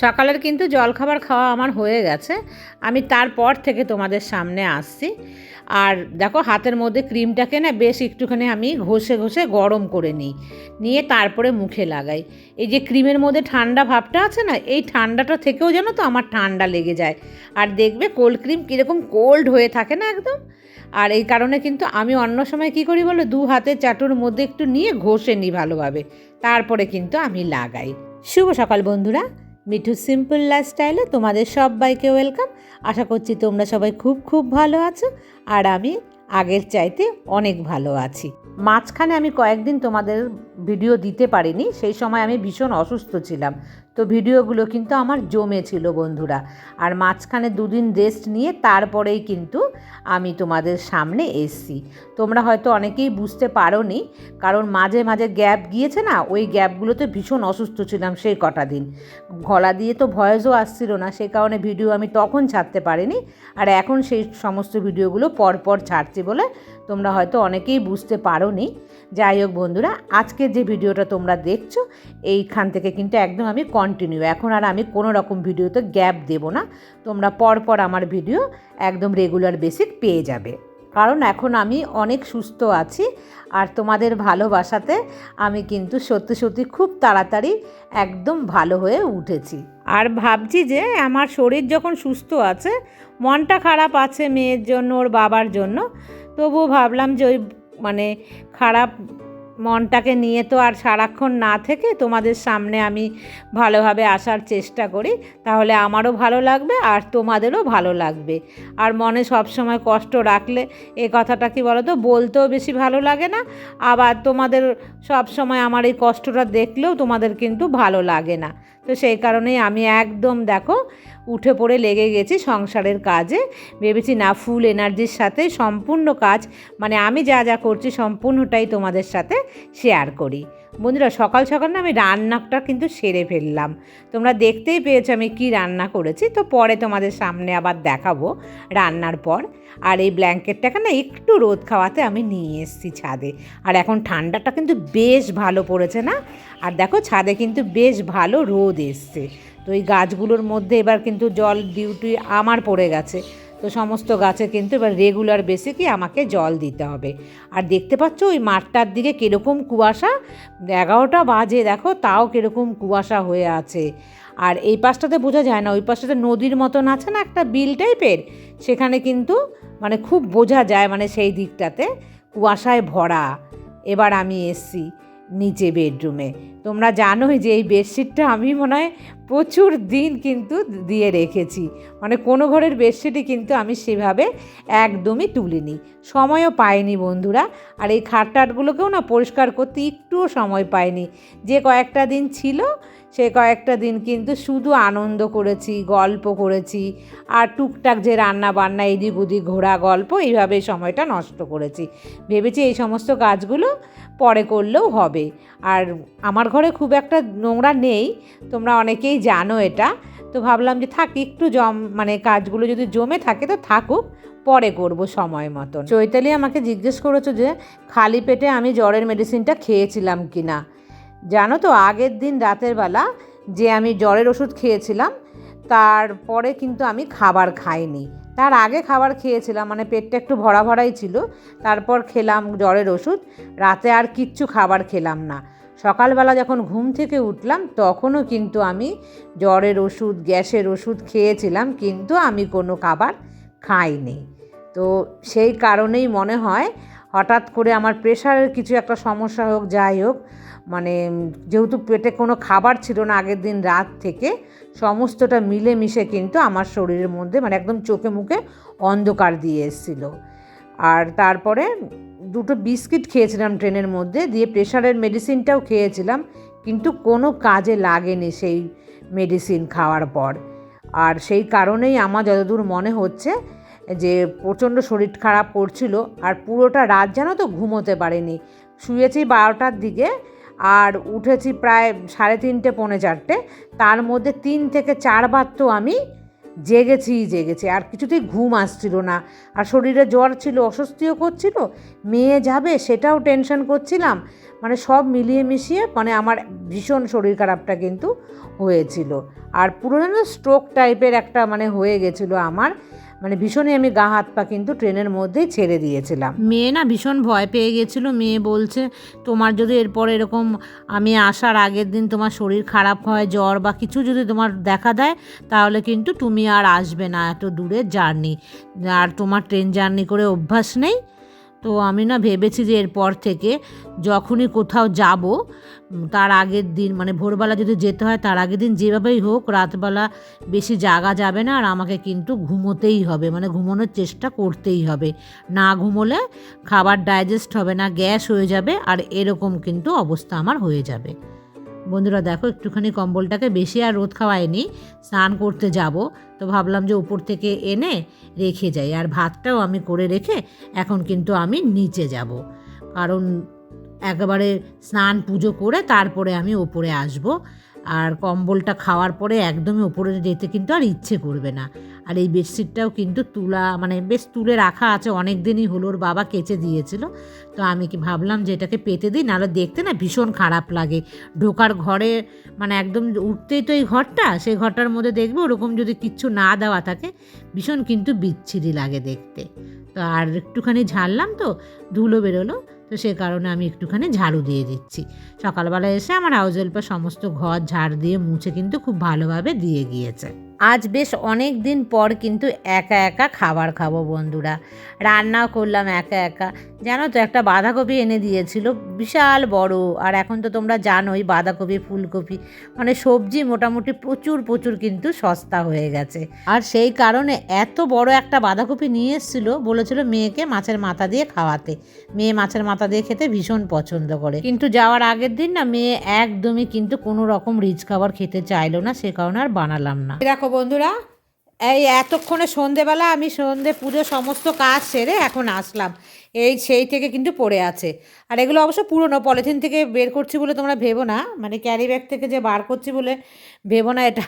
সকালের কিন্তু জলখাবার খাওয়া আমার হয়ে গেছে। আমি তারপর থেকে তোমাদের সামনে আসছি। আর দেখো, হাতের মধ্যে ক্রিমটাকে না বেশ একটুখানি আমি ঘষে ঘষে গরম করে নিই। নিয়ে তারপরে মুখে লাগাই। এই যে ক্রিমের মধ্যে ঠান্ডা ভাবটা আছে না, এই ঠান্ডাটা থেকেও যেন তো আমার ঠান্ডা লেগে যায়। আর দেখবে কোল্ড ক্রিম কীরকম কোল্ড হয়ে থাকে না একদম। আর এই কারণে কিন্তু আমি অন্য সময় কি করি বলো, দু হাতে চাটুর মধ্যে একটু নিয়ে ঘষে নিই ভালোভাবে। তারপরে কিন্তু আমি লাগাই। শুভ সকাল বন্ধুরা। মিঠু সিম্পল লাইফস্টাইলে তোমাদের সবাইকে ওয়েলকাম। আশা করছি তোমরা সবাই খুব খুব ভালো আছো, আর আমি আগের চাইতে অনেক ভালো আছি। মাঝখানে আমি কয়েকদিন তোমাদের ভিডিও দিতে পারিনি, সেই সময় আমি ভীষণ অসুস্থ ছিলাম। তো ভিডিওগুলো কিন্তু আমার জমেছিল বন্ধুরা। আর মাঝখানে দুদিন রেস্ট নিয়ে তারপরেই কিন্তু আমি তোমাদের সামনে এসছি। তোমরা হয়তো অনেকেই বুঝতে পারোনি, কারণ মাঝে মাঝে গ্যাপ গিয়েছে না, ওই গ্যাপগুলোতে ভীষণ অসুস্থ ছিলাম সেই কটা দিন। গলা দিয়ে তো ভয়েসও আসছিল না সেই কারণে ভিডিও আমি তখন ছাড়তে পারিনি, আর এখন সেই সমস্ত ভিডিওগুলো পরপর ছাড়ছি বলে তোমরা হয়তো অনেকেই বুঝতে পারো নি যাই হোক বন্ধুরা, আজকের যে ভিডিওটা তোমরা দেখছ, এইখান থেকে কিন্তু একদম আমি কন্টিনিউ এখন আর আমি কোনো রকম ভিডিওতে গ্যাপ দেব না। তোমরা পরপর আমার ভিডিও একদম রেগুলার বেসিক পেয়ে যাবে। কারণ এখন আমি অনেক সুস্থ আছি আর তোমাদের ভালোবাসাতে আমি কিন্তু সত্যি সত্যি খুব তাড়াতাড়ি একদম ভালো হয়ে উঠেছি। আর ভাবছি যে আমার শরীর যখন সুস্থ আছে, মনটা খারাপ আছে মেয়ের জন্য, ওর বাবার জন্য তবুও ভাবলাম যে ওই মানে খারাপ মনটাকে নিয়ে তো আর সারাক্ষণ না থেকে তোমাদের সামনে আমি ভালোভাবে আসার চেষ্টা করি। তাহলে আমারও ভালো লাগবে আর তোমাদেরও ভালো লাগবে। আর মনে সব সময় কষ্ট রাখলে এ কথাটা কি বলো তো বলতেও বেশি ভালো লাগে না। আবার তোমাদের সব সময় আমার এই কষ্টটা দেখলেও তোমাদের কিন্তু ভালো লাগে না। তো সেই কারণেই আমি একদম দেখো উঠে পড়ে লেগে গেছি সংসারের কাজে। ভেবেছি, না ফুল এনার্জির সাথে সম্পূর্ণ কাজ মানে আমি যা যা করছি সম্পূর্ণটাই তোমাদের সাথে শেয়ার করি। বন্ধুরা, সকাল সকাল না আমি রান্নাটা কিন্তু সেরে ফেললাম। তোমরা দেখতেই পেয়েছ আমি কি রান্না করেছি। তো পরে তোমাদের সামনে আবার দেখাবো রান্নার পর। আর এই ব্ল্যাঙ্কেটটাকে না একটু রোদ খাওয়াতে আমি নিয়ে এসেছি ছাদে। আর এখন ঠান্ডাটা কিন্তু বেশ ভালো পড়েছে না? আর দেখো, ছাদে কিন্তু বেশ ভালো রোদ এসছে। তো এই গাছগুলোর মধ্যে এবার কিন্তু জল ডিউটি আমার পড়ে গেছে। তো সমস্ত গাছে কিন্তু এবার রেগুলার বেসিকই আমাকে জল দিতে হবে। আর দেখতে পাচ্ছ ওই মাঠটার দিকে কীরকম কুয়াশা? এগারোটা বাজে, দেখো তাও কীরকম কুয়াশা হয়ে আছে। আর এই পাশটাতে বোঝা যায় না, ওই পাশটাতে নদীর মতন আছে না একটা বিল টাইপের? সেখানে কিন্তু মানে খুব বোঝা যায় মানে সেই দিকটাতে কুয়াশায় ভরা। এবার আমি এসছি। নিচে বেডরুমে। তোমরা জানোই যে এই বেডশিটটা আমি মনে হয় প্রচুর দিন কিন্তু দিয়ে রেখেছি। মানে কোনো ঘরের বেডশিটই কিন্তু আমি সেভাবে একদমই তুলিনি। সময়ও পাইনি বন্ধুরা। আর এই খাট টাটগুলোকেও না পরিষ্কার করতে একটুও সময় পাইনি। যে কয়েকটা দিন ছিল সে কয়েকটা দিন কিন্তু শুধু আনন্দ করেছি, গল্প করেছি আর টুকটাক যে রান্না বান্না এদিক ওদিক ঘোরা, গল্প, এইভাবে সময়টা নষ্ট করেছি। ভেবেছি এই সমস্ত কাজগুলো পরে করলেও হবে। আর আমার ঘরে খুব একটা নোংরা নেই, তোমরা অনেকেই জানো এটা। তো ভাবলাম যে থাক, একটু জম মানে কাজগুলো যদি জমে থাকে তো থাকুক, পরে করব সময় মতন। চৈতালি আমাকে জিজ্ঞেস করেছ যে, খালি পেটে আমি জ্বরের মেডিসিনটা খেয়েছিলাম কি না জানো তো, আগের দিন রাতের বেলা যে আমি জ্বরের ওষুধ খেয়েছিলাম, তারপরে কিন্তু আমি খাবার খাইনি। তার আগে খাবার খেয়েছিলাম মানে পেটটা একটু ভরা ভরাই ছিল, তারপর খেলাম জ্বরের ওষুধ, রাতে আর কিচ্ছু খাবার খেলাম না। সকালবেলা যখন ঘুম থেকে উঠলাম, তখনও কিন্তু আমি জ্বরের ওষুধ, গ্যাসের ওষুধ খেয়েছিলাম, কিন্তু আমি কোনো খাবার খাইনি। তো সেই কারণেই মনে হয়, হঠাৎ করে আমার প্রেশারের কিছু একটা সমস্যা হোক, যাই হোক মানে যেহেতু পেটে কোনো খাবার ছিল না আগের দিন রাত থেকে, সমস্তটা মিলেমিশে কিন্তু আমার শরীরের মধ্যে মানে একদম চোখে মুখে অন্ধকার দিয়ে এসেছিল। আর তারপরে দুটো বিস্কিট খেয়েছিলাম ট্রেনের মধ্যে, দিয়ে প্রেশারের মেডিসিনটাও খেয়েছিলাম, কিন্তু কোনো কাজে লাগেনি সেই মেডিসিন খাওয়ার পর। আর সেই কারণেই আমার যতদূর মনে হচ্ছে যে প্রচণ্ড শরীর খারাপ করছিল, আর পুরোটা রাত যেন তো ঘুমোতে পারেনি। শুয়েছি বারোটার দিকে আর উঠেছি প্রায় সাড়ে তিনটে, পৌনে চারটে। তার মধ্যে তিন থেকে চারবার তো আমি জেগেছি জেগেছি। আর কিছুতেই ঘুম আসছিল না। আর শরীরে জ্বর ছিল, অস্বস্তিও করছিল। মেয়ে যাবে সেটাও টেনশন করছিলাম। মানে সব মিলিয়ে মিশিয়ে মানে আমার ভীষণ শরীর খারাপটা কিন্তু হয়েছিল। আর পুরো যেন স্ট্রোক টাইপের একটা মানে হয়ে গেছিল আমার। মানে ভীষণই আমি গা হাত পা কিন্তু ট্রেনের মধ্যেই ছেড়ে দিয়েছিলাম। মেয়ে না ভীষণ ভয় পেয়ে গেছিল। মেয়ে বলছে, তোমার যদি এরপর এরকম আমি আসার আগের দিন তোমার শরীর খারাপ হয়, জ্বর বা কিছু যদি তোমার দেখা দেয়, তাহলে কিন্তু তুমি আর আসবে না এত দূরের জার্নি। আর তোমার ট্রেন জার্নি করে অভ্যাস নেই। তো আমি না ভেবেছি যে এরপর থেকে যখনই কোথাও যাব তার আগের দিন মানে ভোরবেলা যদি যেতে হয়, তার আগের দিন যেভাবেই হোক, রাতবেলা বেশি জাগা যাবে না, আর আমাকে কিন্তু ঘুমোতেই হবে মানে ঘুমানোর চেষ্টা করতেই হবে। না ঘুমোলে খাবার ডাইজেস্ট হবে না, গ্যাস হয়ে যাবে, আর এরকম কিন্তু অবস্থা আমার হয়ে যাবে। বন্ধুরা দেখো, একটুখানি কম্বলটাকে বেশি আর রোদ খাওয়ায়নি, স্নান করতে যাব। তো ভাবলাম যে উপর থেকে এনে রেখে যাই। আর ভাতটাও আমি করে রেখে এখন কিন্তু আমি নিচে যাব। কারণ একেবারে স্নান, পুজো করে তারপরে আমি ওপরে আসব। আর কম্বলটা খাওয়ার পরে একদমই ওপরে যেতে কিন্তু আর ইচ্ছে করবে না। আর এই বেডশিটটাও কিন্তু তুলা মানে বেশ তুলে রাখা আছে অনেক দিনই হলো ওর বাবা কেচে দিয়েছিল। তো আমি কি ভাবলাম যে এটাকে পেতে দিই, নাহলে দেখতে না ভীষণ খারাপ লাগে। ঢোকার ঘরে মানে একদম উঠতেই তো এই ঘরটা, সেই ঘরটার মধ্যে দেখবে ওরকম যদি কিচ্ছু না দেওয়া থাকে, ভীষণ কিন্তু বিচ্ছিরি লাগে দেখতে। তো আর একটুখানি ঝাড়লাম তো, ধুলো বেরোলো। তো সে কারণে আমি একটুখানি ঝাড়ু দিয়ে দিচ্ছি। সকালবেলা এসে আমার হাউজ হেল্পার সমস্ত ঘর ঝাড় দিয়ে মুছে কিন্তু খুব ভালোভাবে দিয়ে গিয়েছে। আজ বেশ অনেক দিন পর কিন্তু একা একা খাবার খাব বন্ধুরা। রান্নাও করলাম একা একা। জানো তো, একটা বাঁধাকপি এনে দিয়েছিল, বিশাল বড়। আর এখন তো তোমরা জানোই, বাঁধাকপি, ফুলকপি মানে সবজি মোটামুটি প্রচুর প্রচুর কিন্তু সস্তা হয়ে গেছে। আর সেই কারণে এত বড় একটা বাঁধাকপি নিয়ে এসেছিল, বলেছিল মেয়েকে মাছের মাথা দিয়ে খাওয়াতে। মেয়ে মাছের মাথা দিয়ে খেতে ভীষণ পছন্দ করে। কিন্তু যাওয়ার আগের দিন না, মেয়ে একদমই কিন্তু কোনো রকম রিচ খাবার খেতে চাইলো না, সে কারণে আর বানালাম না। দেখো বন্ধুরা, এই এতক্ষণে সন্ধেবেলা আমি সন্ধে পুজো সমস্ত কাজ সেরে এখন আসলাম। এই সেই থেকে কিন্তু পড়ে আছে। আর এগুলো অবশ্য পুরনো, পলিথিন থেকে বের করছি বলে তোমরা ভেবো না মানে ক্যারি ব্যাগ থেকে যে বার করছি বলে ভেবো না, এটা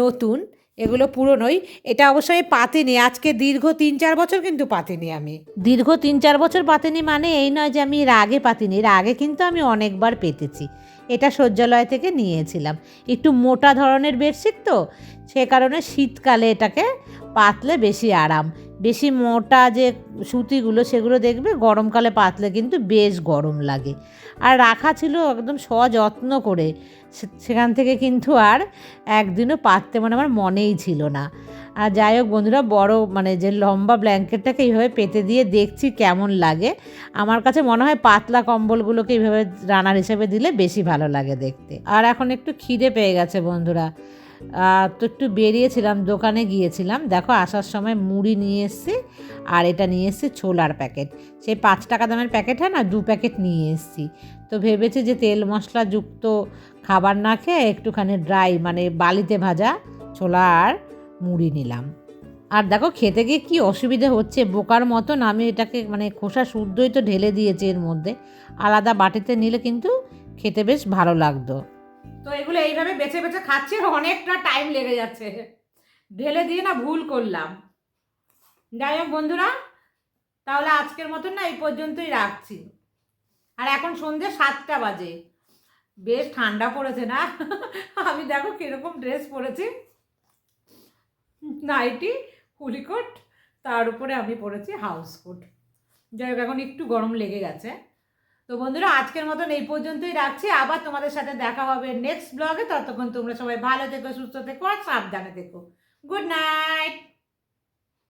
নতুন, এগুলো পুরনোই। এটা অবশ্যই পাতিনি, আজকে দীর্ঘ তিন চার বছর কিন্তু পাতিনি আমি। দীর্ঘ তিন চার বছর পাতিনি মানে এই নয় যে আমি এর আগে পাতিনি, এর আগে কিন্তু আমি অনেকবার পেতেছি। এটা শয্যালয় থেকে নিয়েছিলাম। একটু মোটা ধরনের বেডশিট তো, সে কারণে শীতকালে এটাকে পাতলে বেশি আরাম। বেশি মোটা যে সুতিগুলো, সেগুলো দেখবে গরমকালে পাতলে কিন্তু বেশ গরম লাগে। আর রাখা ছিল একদম সযত্ন করে। সেখান থেকে কিন্তু আর একদিনও পাততে মানে আমার মনেই ছিল না। আর যাই হোক বন্ধুরা, বড় মানে যে লম্বা ব্ল্যাঙ্কেটটাকে এইভাবে পেতে দিয়ে দেখছি কেমন লাগে। আমার কাছে মনে হয় পাতলা কম্বলগুলোকে এইভাবে রানার হিসেবে দিলে বেশি ভালো লাগে দেখতে। আর এখন একটু খিদে পেয়ে গেছে বন্ধুরা। তো একটু বেরিয়েছিলাম, দোকানে গিয়েছিলাম। দেখো আসার সময় মুড়ি নিয়ে এসেছি আর এটা নিয়ে এসেছি ছোলার প্যাকেট। সেই পাঁচ টাকা দামের প্যাকেট হয় না, দু প্যাকেট নিয়ে এসেছি। তো ভেবেছি যে তেল মশলা যুক্ত খাবার না খেয়ে একটুখানি ড্রাই মানে বালিতে ভাজা ছোলা আর মুড়ি নিলাম। আর দেখো খেতে গিয়ে কী অসুবিধা হচ্ছে, বোকার মতন আমি এটাকে মানে খোসা শুদ্ধই তো ঢেলে দিয়েছি এর মধ্যে। আলাদা বাটিতে নিলে কিন্তু খেতে বেশ ভালো লাগতো। তো এগুলো এইভাবে বেছে বেছে খাচ্ছি অনেকটা টাইম লেগে যাচ্ছে। ঢেলে দিয়ে না ভুল করলাম। যাই হোক বন্ধুরা, তাহলে আজকের মতন না এই পর্যন্তই রাখছি। আর এখন সন্ধ্যে সাতটা বাজে। বেশ ঠান্ডা পড়েছে না? আমি দেখো কীরকম ড্রেস পরেছি। নাইটি হুলিকোট তার উপরে আমি পরেছি হাউস কোট। যাই হোক, এখন একটু গরম লেগে গেছে। তো বন্ধুরা, আজকের মতন এই পর্যন্তই রাখছি। আবার তোমাদের সাথে দেখা হবে নেক্সট ব্লগে ততক্ষণ তোমরা সবাই ভালো থেকো, সুস্থ থেকো আর সাবধানে থেকো। Good night